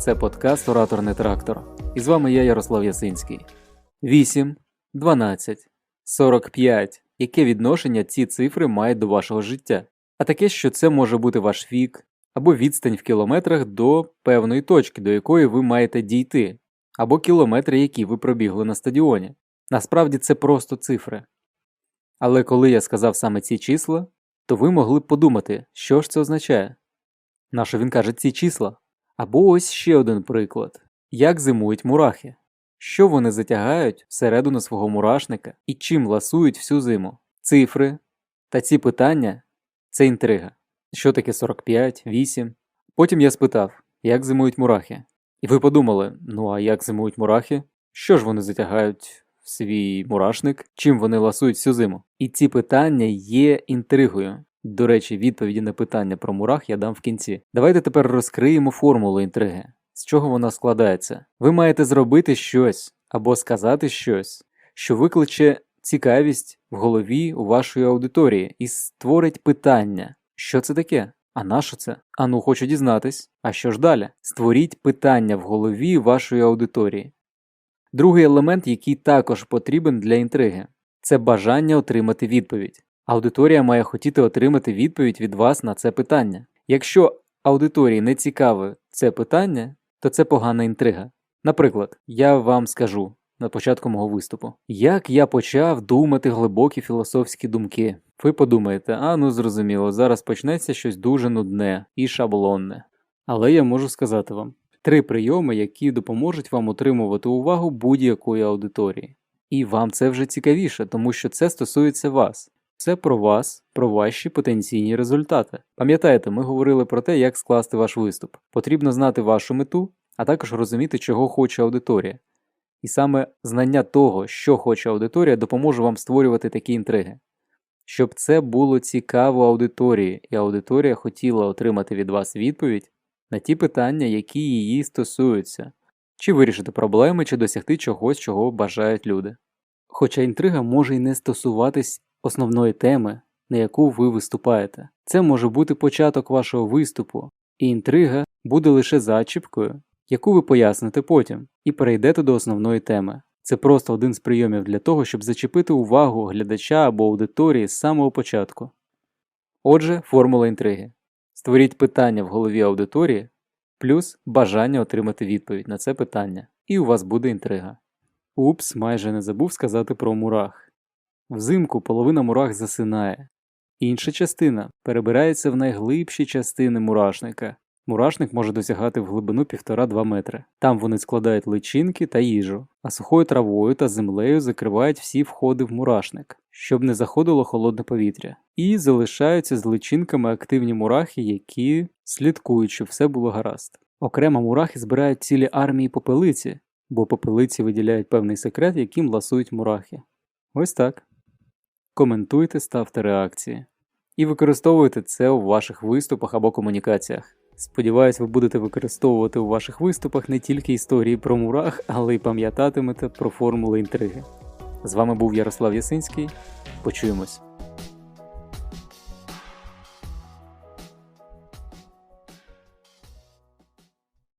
Це подкаст Ораторний трактор. І з вами я, Ярослав Ясинський. 8, 12, 45. Яке відношення ці цифри мають до вашого життя? А таке, що це може бути ваш вік або відстань в кілометрах до певної точки, до якої ви маєте дійти, або кілометри, які ви пробігли на стадіоні. Насправді це просто цифри. Але коли я сказав саме ці числа, то ви могли б подумати, що ж це означає. Нащо він каже ці числа? Або ось ще один приклад: як зимують мурахи, що вони затягають всередину свого мурашника і чим ласують всю зиму. Цифри та ці питання це інтрига. Що таке 45, 8? Потім я спитав, як зимують мурахи. І ви подумали: ну а як зимують мурахи? Що ж вони затягають в свій мурашник, чим вони ласують всю зиму? І ці питання є інтригою. До речі, відповіді на питання про мурах я дам в кінці. Давайте тепер розкриємо формулу інтриги. З чого вона складається? Ви маєте зробити щось або сказати щось, що викличе цікавість в голові у вашої аудиторії і створить питання. Що це таке? А на що це? А ну хочу дізнатись. А що ж далі? Створіть питання в голові вашої аудиторії. Другий елемент, який також потрібен для інтриги, це бажання отримати відповідь. Аудиторія має хотіти отримати відповідь від вас на це питання. Якщо аудиторії не цікаве це питання, то це погана інтрига. Наприклад, я вам скажу на початку мого виступу, як я почав думати глибокі філософські думки. Ви подумаєте, а ну зрозуміло, зараз почнеться щось дуже нудне і шаблонне. Але я можу сказати вам три прийоми, які допоможуть вам отримувати увагу будь-якої аудиторії. І вам це вже цікавіше, тому що це стосується вас. Це про вас, про ваші потенційні результати. Пам'ятаєте, ми говорили про те, як скласти ваш виступ. Потрібно знати вашу мету, а також розуміти, чого хоче аудиторія. І саме знання того, що хоче аудиторія, допоможе вам створювати такі інтриги. Щоб це було цікаво аудиторії, і аудиторія хотіла отримати від вас відповідь на ті питання, які її стосуються, чи вирішити проблеми, чи досягти чогось, чого бажають люди. Хоча інтрига може й не стосуватись основної теми, на яку ви виступаєте. Це може бути початок вашого виступу, і інтрига буде лише зачіпкою, яку ви поясните потім, і перейдете до основної теми. Це просто один з прийомів для того, щоб зачепити увагу глядача або аудиторії з самого початку. Отже, формула інтриги. Створіть питання в голові аудиторії плюс бажання отримати відповідь на це питання, і у вас буде інтрига. Упс, майже не забув сказати про мурах. Взимку половина мурах засинає, інша частина перебирається в найглибші частини мурашника. Мурашник може досягати в глибину 1,5-2 метри. Там вони складають личинки та їжу, а сухою травою та землею закривають всі входи в мурашник, щоб не заходило холодне повітря. І залишаються з личинками активні мурахи, які слідкують, щоб все було гаразд. Окремо мурахи збирають цілі армії попелиці, бо попелиці виділяють певний секрет, яким ласують мурахи. Ось так. Коментуйте, ставте реакції. І використовуйте це у ваших виступах або комунікаціях. Сподіваюсь, ви будете використовувати у ваших виступах не тільки історії про мурах, але й пам'ятатимете про формули інтриги. З вами був Ярослав Ясинський. Почуємось.